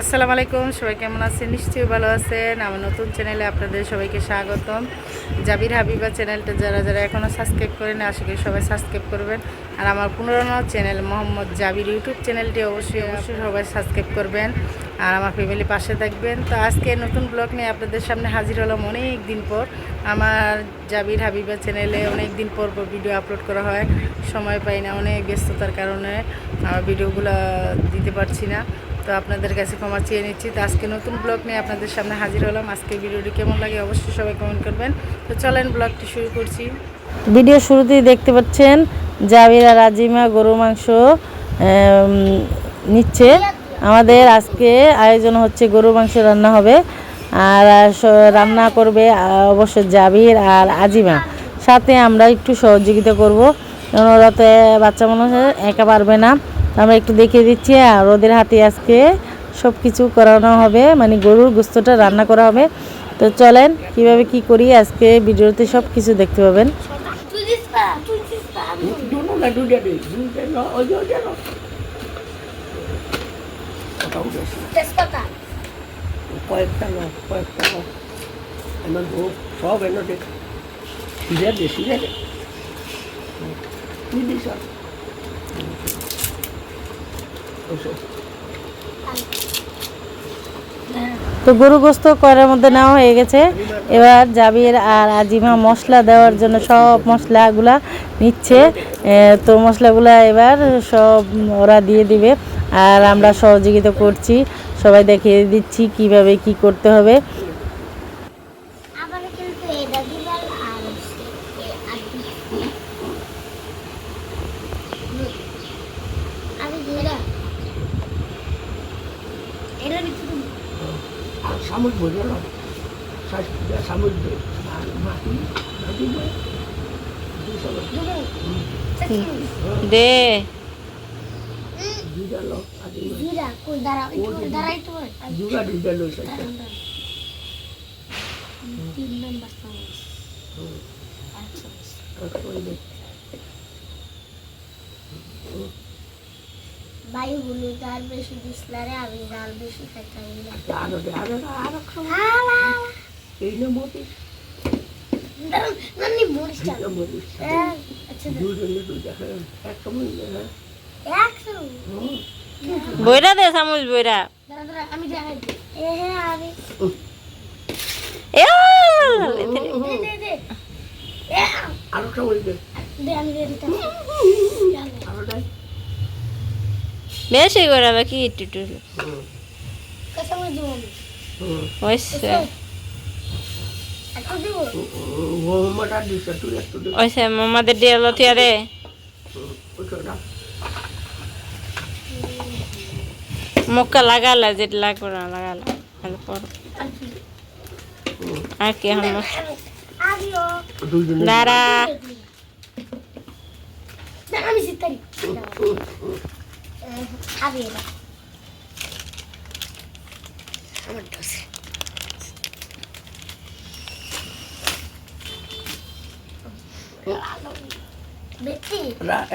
আসসালামু আলাইকুম, সবাই কেমন আছেন? নিশ্চয়ই ভালো আছেন। আমার নতুন চ্যানেলে আপনাদের সবাইকে স্বাগতম। জাবির হাবিবা চ্যানেলটা যারা যারা এখনও সাবস্ক্রাইব করেন আশা করি সবাই সাবস্ক্রাইব করবেন। আর আমার পুনরানো চ্যানেল মোহাম্মদ জাবির ইউটিউব চ্যানেলটি অবশ্যই অবশ্যই সবাই সাবস্ক্রাইব করবেন আর আমার ফ্যামিলি পাশে থাকবেন। তো আজকে নতুন ব্লগ নিয়ে আপনাদের সামনে হাজির হলাম অনেক দিন পর। আমার জাবির হাবিবা চ্যানেলে অনেক দিন পর পর ভিডিও আপলোড করা হয়। সময় পাই না, অনেক ব্যস্ততার কারণে ভিডিওগুলো দিতে পারছি না। তো আপনাদের কাছে ক্ষমা চেয়ে নিচ্ছি। তো আজকে নতুন ব্লগ নিয়ে আপনাদের সামনে হাজির হলাম। আজকে ভিডিওটি কেমন লাগে অবশ্যই সবাই কমেন্ট করবেন। তো চলেন ব্লগটি শুরু করছি। ভিডিও শুরুতেই দেখতে পাচ্ছেন, জাবিরা রাজিমা গরু মাংস নিচ্ছে। আমাদের আজকে আয়োজন হচ্ছে গরু মাংস রান্না হবে। আর রান্না করবে অবশ্য জাবির আর আজিমা। সাথে আমরা একটু সহযোগিতা করব। কারণ ওরা তো বাচ্চা মানুষ, একা পারবে না। আমরা একটু দেখিয়ে দিচ্ছি আর ওদের হাতে আজকে সব কিছু করানো হবে মানে গরুর গোস্তটা রান্না করা হবে। তো চলেন, কীভাবে কি করি, আজকে ভিডিওতে সব কিছু দেখতে পাবেন। কয়েকটা কয়েকটা সব এনে তো গরুগ্রস্ত করার মধ্যে নেওয়া হয়ে গেছে। এবার জাবির আর আজিমা মশলা দেওয়ার জন্য সব মশলাগুলা নিচ্ছে। তো মশলাগুলা এবার সব ওরা দিয়ে দিবে। আর আমরা সহযোগিতা করছি। সবাই দেখিয়ে দিচ্ছি কীভাবে কি করতে হবে আবার কিন্তু এটা দিবার আর আমি ঘেরা এটা দিচ্ছি আর সামুদ বোঝো না সামুদ দে আর মাটি মাটি দে দুশো দে দুইটা লোক আদি জিরা কই দাঁড়া একটু দাঁড়াই তো দুটা দুইটা লোক সেটা তিন নম্বর চামচ করে দে বায়ু গুলো ডাল বেশি দিসলারে আমি ডাল বেশি খাইতাম আরও আরও আরও এই না মরিস নানি মরিস চাল দুইটা আচ্ছা দুজনে দুইটা হ্যাঁ একটা মরিস হ্যাঁ একশো হুম। বইরা দে চামচ বইরা। বেশি করে কি একটু মামাদের দিয়ে লথিয়া রে ওইটা মুখটা লাগালা যেটা লাগবে না লাগালা। তাহলে পর। আর কি দাঁড়া।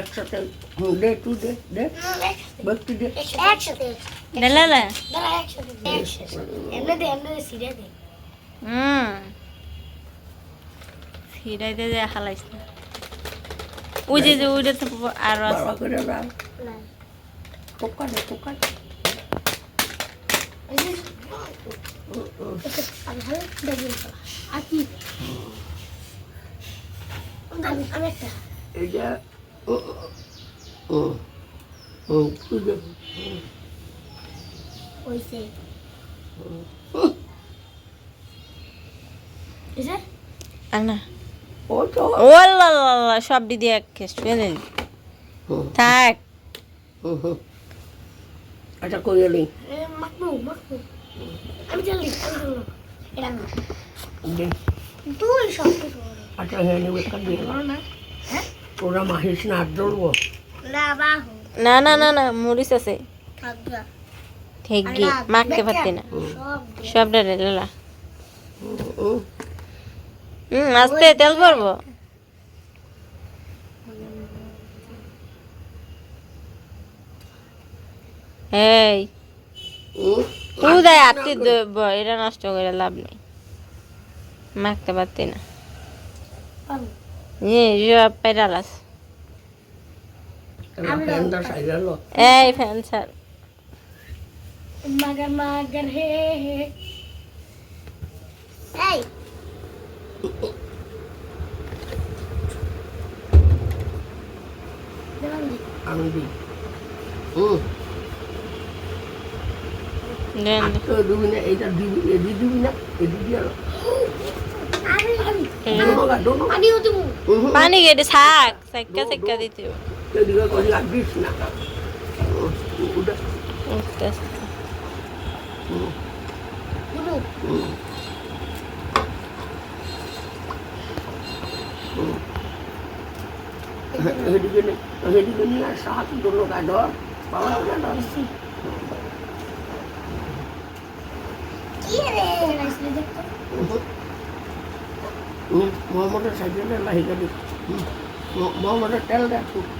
একসাথে দে তুই দে দে ব্যক্তি দে একসাথে দিলে না দাঁড়া একসাথে এমনি দে এমনি দে সিরিয়া দে হুম ফিরাইতে যায় হালাইস না ওই যে যে ওইটা তো আরও আছে করে না টোকা দে যে দেখি আর কি আমি একটা এই যে আর না ও তো ও লা লা লা সব দিদি এক খেস থাক। হুম, হুম। আচ্ছা আমি এটা তুই সব কিছু আচ্ছা হ্যাঁ না হ্যাঁ? ওরা মাহিস না হাত ধরবো না না না না না মরিচ আছে। ঠিক গি মাখতে পারতি না। সব ডালে লালা। হুম, আস্তে তেল ভরবো। এই। হুম, উদয় আত্মি এটা নষ্ট করে লাভ নেই। মাখতে পারতি না। ইয়ে সব পেরালাস। এই ফ্যান মাগার মাগার হে হে। এই। তো না এদি না এদি দিয়ে আমি আমি পানি কেটে শাক সাইকা সাইকা দিতে হবে। এদিকে করি আর দিস না ওটা আস্তে আস্তে। দেবো এদিকে নে এদিকে নিয়ে আর সাহায্য দোনো গা ধর বাবা ওটা ধর কি রে রাইসলে দেখতো মোহাম্মদের সাইকেলে লাহি গাড়ি মোহাম্মদের তেল দেখ আমি আমি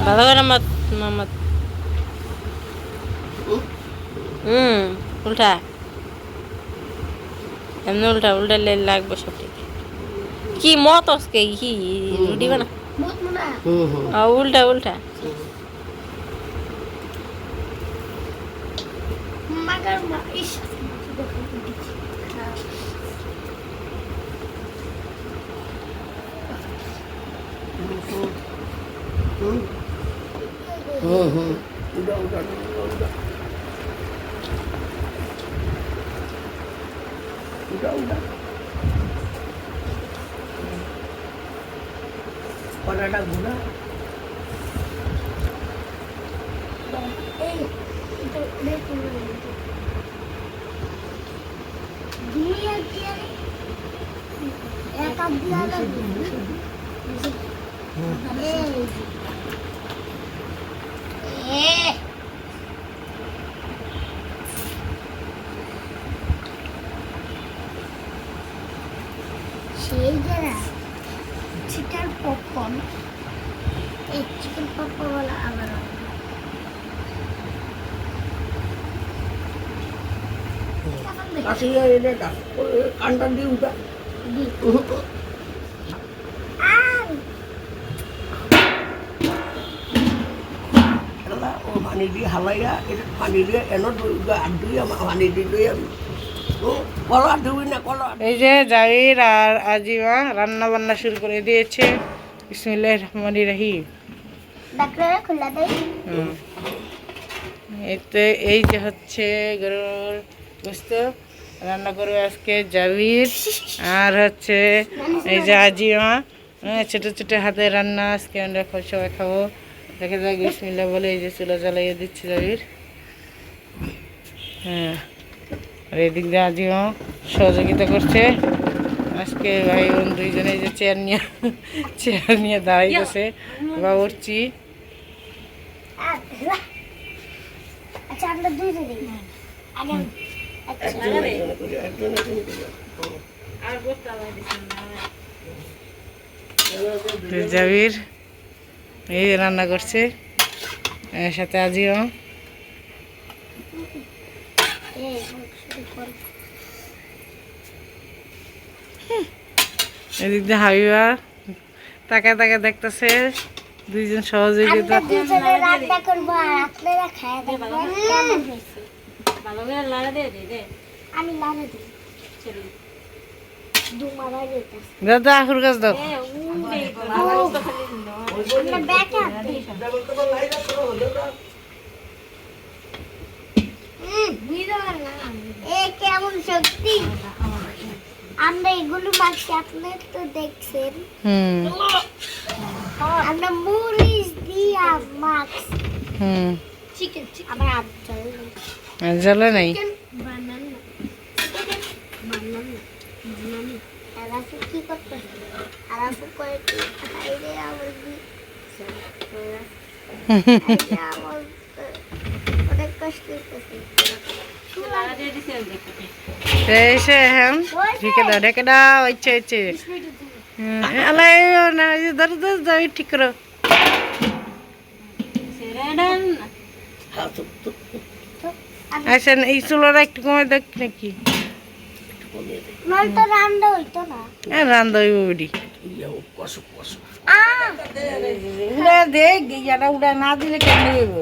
ভালো করে মত মামত হুম উল্টা এমনি উল্টা উল্টা লে লাগবে সব ঠিক কি মত আজকে কি রুটি বানা মত মনা হুম হুম আ, উল্টা উল্টা মাগার মা ইস হুম হুম হুম উঠা উঠা উঠা উঠা উঠা কটাটা ঘোরা এই তো দেখো দিয়ে দিয়ে এক আধ দিয়া এই এ সেই যারা চিকেন পপকর্ন এই চিকেন পপকর্ন বলা আবার কাশি কানটা দিয়ে উঠা এলা ও পানি দিয়ে হালাইয়া এটা পানি দিয়ে এনে আর দুই আমার পানি দিয়ে দুই আমি কলা ধুবি না কলা। এই যে জাহির আর আজিমা রান্না বান্না শুরু করে দিয়েছে। বিসমিল্লাহ রহমান রাহিম। এতে এই যে হচ্ছে গরুর গোস্ত রান্না করবে আজকে জাবির আর হচ্ছে এই যে আজিমা ছোট ছোট হাতে রান্না আজকে আমরা সবাই খাব। দেখা যাক বিসমিল্লা বলে এই যে চুলা জ্বালাইয়ে দিচ্ছে জাবির। হ্যাঁ আর এদিক দিয়ে আজিও সহযোগিতা করছে। আজকে ভাই বোন দুইজনে এই যে চেয়ার নিয়ে চেয়ার নিয়ে দাঁড়াইতেছে। বা উঠছি। জাবির এই রান্না করছে এর সাথে আজিও এদিক দিয়ে হাবিবা তাকে তাকে দেখতেছে দুইজন সহযোগিতা করে লাড়া দিয়ে দে দে আমি লাড়া দিই দাদা আখুর গাছ দাও। আমরা কেমন শক্তি আমরা এগুলো মারছি আপনার তো দেখছেন হুম। আমরা মরিচ দিয়ে মাছ হুম চিকেন আপ জ্বলে নাই chicken banana chicken banana banana আর আপু কি করতেছে আর আপু অনেক কষ্ট হ্যাঁ ঢেকে দাও ঢেকে দাও ইচ্ছে ইচ্ছে। আলাই না ধর ধর যাই ঠিক করো। তো তো আসেন এই চুলোটা একটু কমে দেখ নাকি। হ্যাঁ রান্ধা হইব ওডি কষো কষো আ উড়া দেখ ইয়াটা উড়া না দিলে কেমন হইব?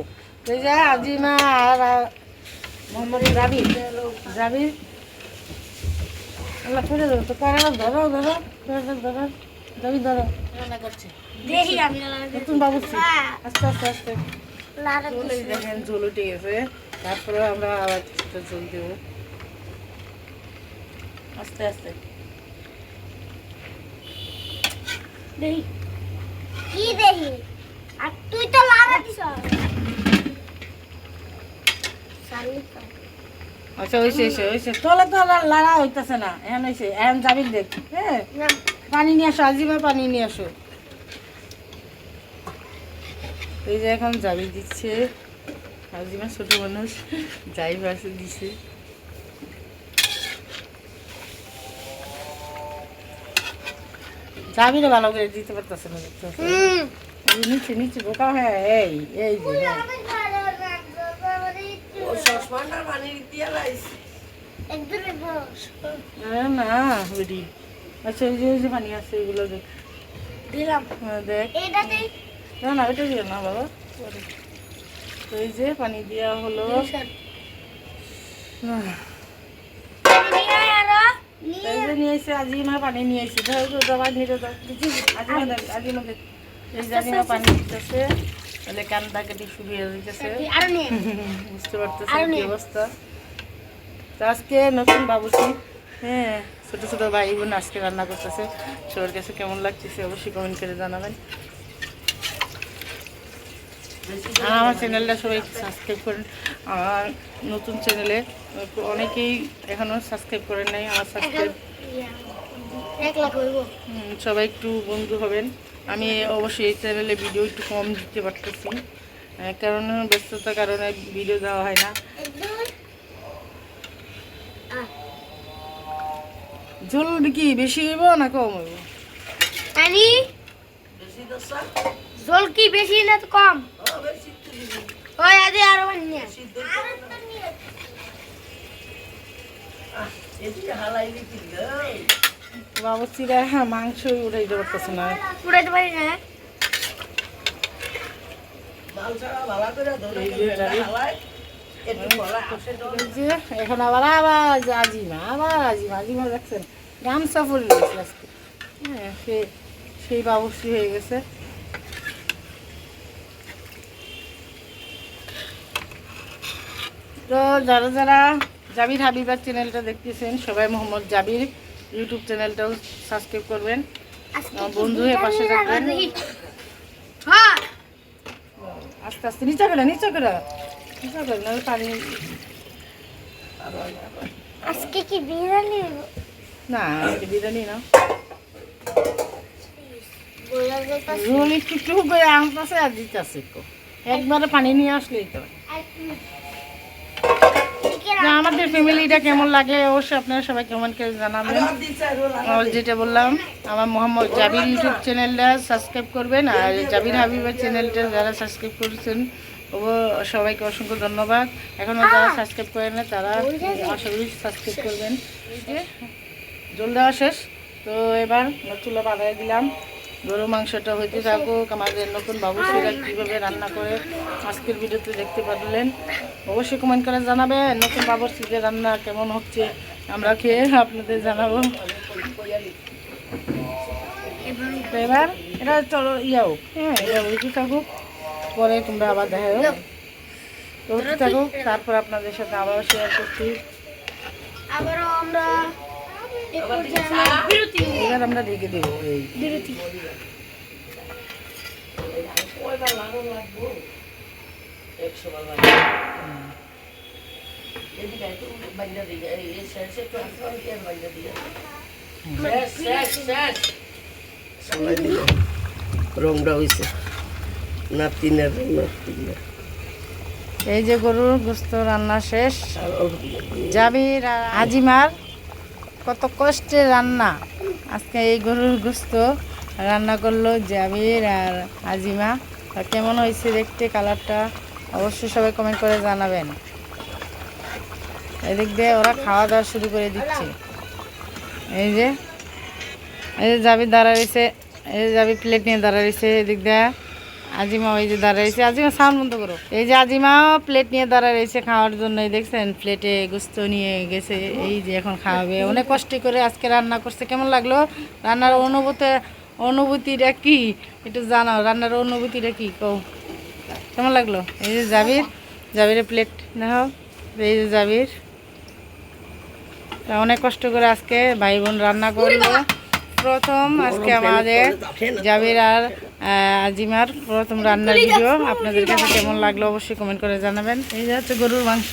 তুই যা আজি না আর আর যাবি যাবি আল্লাহ ফিরে ধরো তো কারা ধরো ধরো ধরো ধরো যাবি ধরো রান্না করছে দেখি আমি। নতুন বাবুছি আস্তে আস্তে আস্তে। দেখেন ঝোল উঠে গেছে। তারপরে আমরা আবার ঝোল দেবো। আস্তে আস্তে। দেখি কি দেখি আর তুই তো লারা দিছ আচ্ছা তোলে তো আর লড়া না। এখন যাবি দেখ হ্যাঁ পানি নিয়ে আসো আজিমা পানি নিয়ে আসো। এই যে এখন যাবি দিচ্ছে। ছোট মানুষ যাই বাসে দিছে। যাবি রে ভালো করে দিতে পারতেছে না দেখতেছে। হুম। নিচে নিচে বোকা হ্যাঁ এই এই যে। হ্যাঁ। না বেরি আচ্ছা যে পানি আছে এগুলো দেখ। দিলাম। হ্যাঁ, দেখ। না না ওইটা দিও না বাবা। তো এই যে পানি দেওয়া হলো। আরও যে নিয়ে এসে আজিমা পানি নিয়ে এসে ধর দাবা ধীরে দাও বুঝছিস আজিমা দেখ আজিমা এই যে আজিমা পানি দিতেছে তাহলে কান্দা কেটে শুরু হয়ে যেতেছে বুঝতে পারতেছে কি অবস্থা? তো আজকে নতুন বাবুসি হ্যাঁ ছোট ছোট ভাই বোন আজকে রান্না করতেছে। সবার কাছে কেমন লাগতেছে অবশ্যই কমেন্ট করে জানাবেন। আর আমার চ্যানেলটা সবাই সাবস্ক্রাইব করেন। আর নতুন চ্যানেলে অনেকেই এখনও সাবস্ক্রাইব করেন নাই আমার সাবস্ক্রাইব সবাই একটু বন্ধু হবেন। আমি অবশ্যই এই চ্যানেলে ভিডিও একটু কম দিতে পারতেছি। কারণ ব্যস্ততার কারণে ভিডিও দেওয়া হয় না। ঝোল কি বেশি হইব না কম হইব? আনি জল কি বেশি না তো কম? ও বেশি তো দিবি। ওই আদি আরও নিয়ে বাবুচিরা হ্যাঁ মাংসই উঠাইতে পারতেছে না। পুরাইতে পারি না মাল ছাড়া ভালো করে ধরে এই যে যাবি। হালাই একটু বলা আসে তো। এই যে এখন আবার আবার যে আজিমা আবার আজিমা আজিমা দেখছেন গামছা পরে রয়েছে আজকে। হ্যাঁ সে সেই বাবুসি হয়ে গেছে। তো যারা যারা জাবির হাবিবার চ্যানেলটা দেখতেছেন সবাই মোহাম্মদ জাবির ইউটিউব চ্যানেলটাও সাবস্ক্রাইব করবেন। বন্ধু হয়ে পাশে থাকবেন। আস্তে আস্তে নিচে করে নিচে করে নিচে করে নাহলে পানি আজকে কি বিরিয়ানি? না আজকে বিরিয়ানি না। যেটা একটু একটু করে আনতেছে আর দিতেছে একবারে পানি নিয়ে আসলেই তো। তো আমাদের ফ্যামিলিটা কেমন লাগে? অবশ্যই আপনারা সবাই কেমন করে জানাবেন। যেটা বললাম আমার মোহাম্মদ জাবির ইউটিউব চ্যানেলটা সাবস্ক্রাইব করবেন আর জাবির হাবিবের চ্যানেলটা যারা সাবস্ক্রাইব করেছেন ও সবাইকে অসংখ্য ধন্যবাদ। এখনও যারা সাবস্ক্রাইব করেন না তারা আশা করি সাবস্ক্রাইব করবেন। এই যে জল দেওয়া শেষ। তো এবার চুলা বাড়াই দিলাম। গরু মাংসটা হইতে থাকুক, আমাদের নতুন বাবুসিরা কীভাবে রান্না করে আজকের ভিডিওতে দেখতে পারলেন, অবশ্যই কমেন্ট করে জানাবেন, নতুন বাবুসিদের রান্না কেমন হচ্ছে, আমরা খেয়ে আপনাদের জানাব? এবার এটা চলো ইয়াও হ্যাঁ এটা হইতে থাকুক, পরে তোমরা আবার দেখা থাকুক, তারপর আপনাদের সাথে আবার শেয়ার করছি। আবারও আমরা এবার আমরা রেখে দেবো এই। বিরতি। এই যে গরুর গোস্ত রান্না শেষ। অল্প জাবির আজিমার কত কষ্টে রান্না। আজকে এই গরুর গোস্ত রান্না করল জাবির আর আজিমা। কেমন হয়েছে দেখতে কালারটা অবশ্যই সবাই কমেন্ট করে জানাবেন। এদিক দিয়ে ওরা খাওয়া দাওয়া শুরু করে দিচ্ছে। এই যে এই যে জাবির দাঁড়া রয়েছে এই যে জাবি প্লেট নিয়ে দাঁড়া রয়েছে এদিক দিয়ে আজিমা ওই যে দাঁড়া রয়েছে। আজিমা সাউন্ড বন্ধ করো। এই যে আজিমাও প্লেট নিয়ে দাঁড়া রয়েছে খাওয়ার জন্য দেখছেন প্লেটে গুস্ত নিয়ে গেছে এই যে এখন খাওয়াবে। অনেক কষ্ট করে আজকে রান্না করছে। কেমন লাগল? রান্নার অনুভূতি অনুভূতিটা কি? একটু জানাও রান্নার অনুভূতিটা কি? কও। কেমন লাগল? এই যে জাবির জাবিরের প্লেট দেখো এই যে জাবির। তা অনেক কষ্ট করে আজকে ভাই বোন রান্না করল। প্রথম আজকে আমাদের জাবির আর আজিমার প্রথম রান্নার ভিডিও আপনাদের কাছে কেমন লাগল অবশ্যই কমেন্ট করে জানাবেন। এই যে হচ্ছে গরুর মাংস।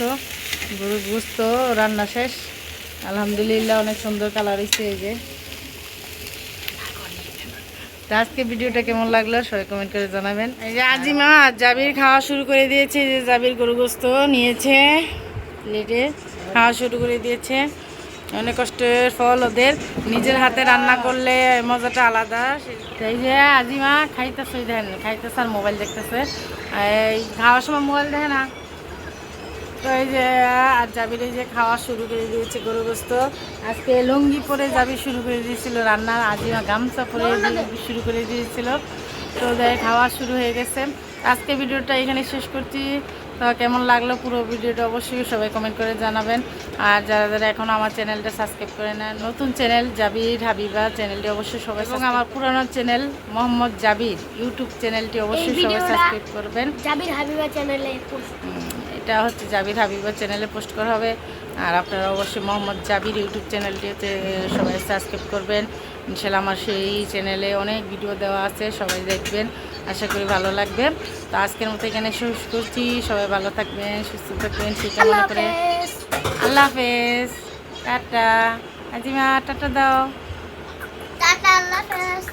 গরুর গুস্ত রান্না শেষ। আলহামদুলিল্লাহ অনেক সুন্দর কালার হয়েছে এই যে। তা আজকে ভিডিওটা কেমন লাগল সবাই কমেন্ট করে জানাবেন। এই যে আজিমা আর জাবির খাওয়া শুরু করে দিয়েছে যে জাবির গরু গোস্ত নিয়েছে প্লেটে খাওয়া শুরু করে দিয়েছে। অনেক কষ্টের ফল ওদের। নিজের হাতে রান্না করলে মজাটা আলাদা। এই যে আজিমা খাইতেছে দেখেন, খাইতেছে আর মোবাইল দেখতেছে। এই খাওয়ার সময় মোবাইল দেখে না? তো এই যে, আর জাবির এই যে খাওয়া শুরু করে দিয়েছে গরু গোস্ত আজকে লুঙ্গি পরে জাবি শুরু করে দিয়েছিল রান্না, আজিমা গামছা পরে শুরু করে দিয়েছিল। তো যাই খাওয়া শুরু হয়ে গেছে। আজকে ভিডিওটা এখানে শেষ করছি। তো কেমন লাগল পুরো ভিডিওটা অবশ্যই সবাই কমেন্ট করে জানাবেন। আর যারা যারা এখন আমার চ্যানেলটা সাবস্ক্রাইব করে নেন নতুন চ্যানেল জাবির হাবিবা চ্যানেলটি অবশ্যই সবাই এবং আমার পুরানো চ্যানেল মোহাম্মদ জাবির ইউটিউব চ্যানেলটি অবশ্যই সবাই সাবস্ক্রাইব করবেন। জাবির হাবিবা চ্যানেলে এটা হচ্ছে জাবির হাবিবা চ্যানেলে পোস্ট করা হবে। আর আপনারা অবশ্যই মোহাম্মদ জাবির ইউটিউব চ্যানেলটি হচ্ছে সবাই সাবস্ক্রাইব করবেন। ইনশাল্লাহ আমার সেই চ্যানেলে অনেক ভিডিও দেওয়া আছে সবাই দেখবেন। আশা করি ভালো লাগবে। তো আজকের মতো এখানে শেষ করছি। সবাই ভালো থাকবেন সুস্থ থাকবেন সেটা মনে করে। আল্লাহ হাফেজ। টাটা। আজিমা টাটা দাও। টাটা আল্লাহ হাফেজ।